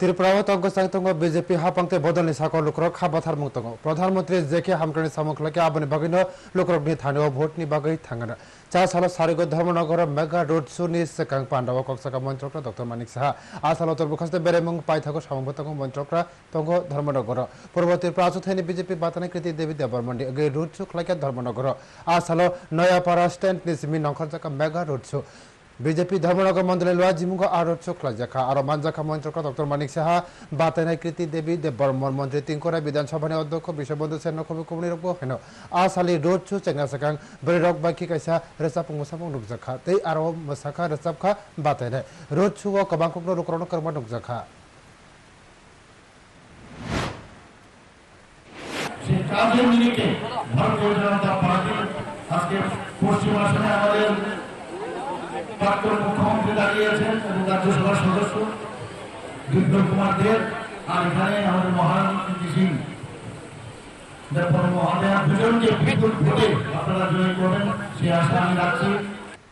Tripura তঙ্গ সাইতঙ্গ BJP হাপাংতে বদলনি সাকর লুকরক হাবাথার মুক্তঙ্গ প্রধানমন্ত্রী JK হামক্রানি সামুখলাকে আবনি বাগৈন লুকরকনি থানীয় ভোটনি বাগৈ থাঙ্গানা। চা সালো সারিগ ধর্মনগর মেগা রোড সুনি সেকাং পান্ডব কক্সাকা মন্ত্রকরা ডক্টর মানিক সাহা। আসালো তরবুখাস্তে বেরেমং পাইথাকো সামবতঙ্গ মন্ত্রকরা তঙ্গ ধর্মনগর। পূর্ব ত্রিপুরা আচুথাইনি বিজেপি বাতানি কৃতি দেবী দেবরমন্ডি রোড সু খলাকে ধর্মনগর। আসালো নয়াপাড়া স্ট্যান্ড নিসিমি নংখরজাকা মেগা রোড সু মন্ডলে লোয়া জিমুগ আরও চোখলা জাখা। আর মানজাখা মন্ত্রক ডক্টর মানিক সাহা, বাতানাই কৃতি দেবী দেব বর্মন মন্ত্রী তিনকরা বিধানসভানি অধ্যক্ষ, বিশ্ববন্ধু সেন কবি কুমনি রক হেন আসালি রোড চু চেঙ্গা সাকাং বরে রক বাকি কাইসা রেসাপং মুসাপং রুক জাখা। তেই আরও মসাখা রেসাপখা বাতানাই রোড চু ও কবাং কুকনো রুকরণ কর্মা রুক জাখা। কাজের নিরিখে ভারতীয় আজকে পশ্চিম আমাদের প্রাক্তন মুখ্যমন্ত্রী দাঁড়িয়েছেন এবং রাজ্যসভার সদস্য বিপ্লব কুমার দেব আর এখানে আমাদের মহানমন্ত্রী সিং। মহাদেয়া দুজনকে বিপুল ভোটে আপনারা জয় করবেন, সে আশা আমি রাখছি।